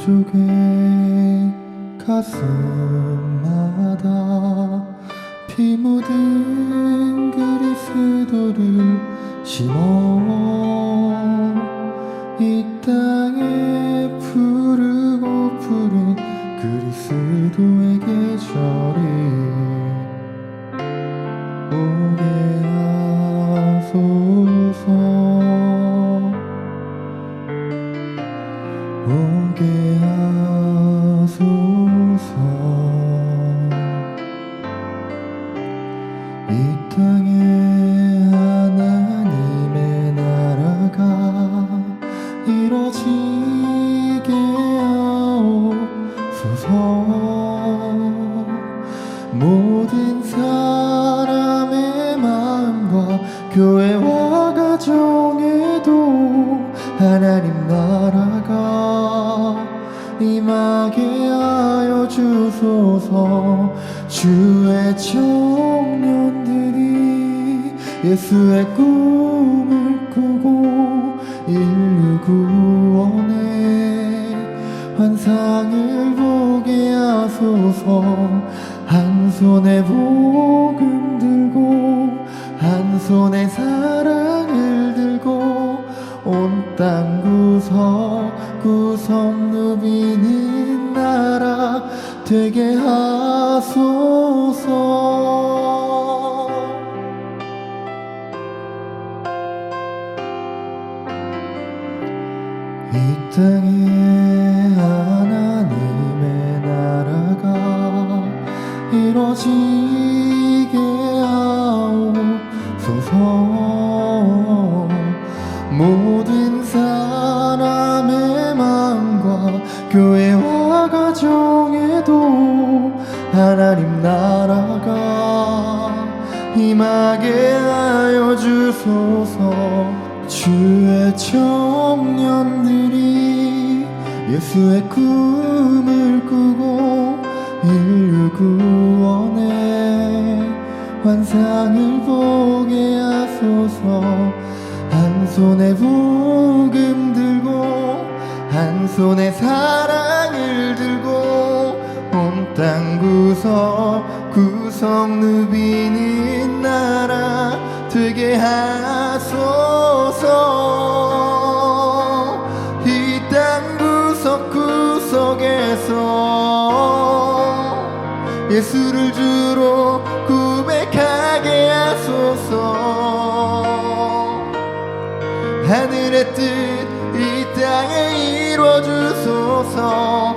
민족의 가슴마다 피 묻은 그리스도를 심어 오게 하소서. 이 땅에 하나님의 나라가 이뤄지게 하옵소서. 모든 사람의 마음과 교회와 가정에도 하나님 나라가 임하게 하여 주소서. 주의 청년들이 예수의 꿈을 꾸고 인류 구원의 환상을 보게 하소서. 한 손에 복음 들고 한 손에 사랑을 들고 온 땅 구석 구석 되게 하소서. 이 땅에 하나님의 나라가 이뤄지게 하옵소서. 모든 사람의 마음과 교회 하나님 나라가 임하게 하여 주소서. 주의 청년들이 예수의 꿈을 꾸고 인류 구원의 환상을 보게 하소서. 한 손에 복음 들고 한 손에 사랑을 들고 온땅 구석 구석 누비는 나라 되게 하소서. 이 땅 구석 구석에서 예수를 주로 고백하게 하소서. 하늘의 뜻 이 땅에 이루어 주소서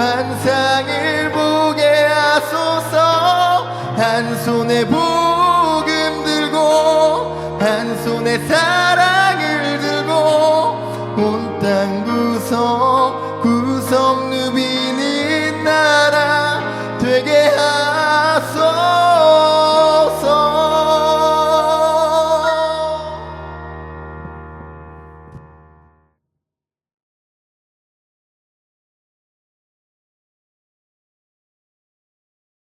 환상을 보게 하소서. 한 손에 복음 들고 한 손에 사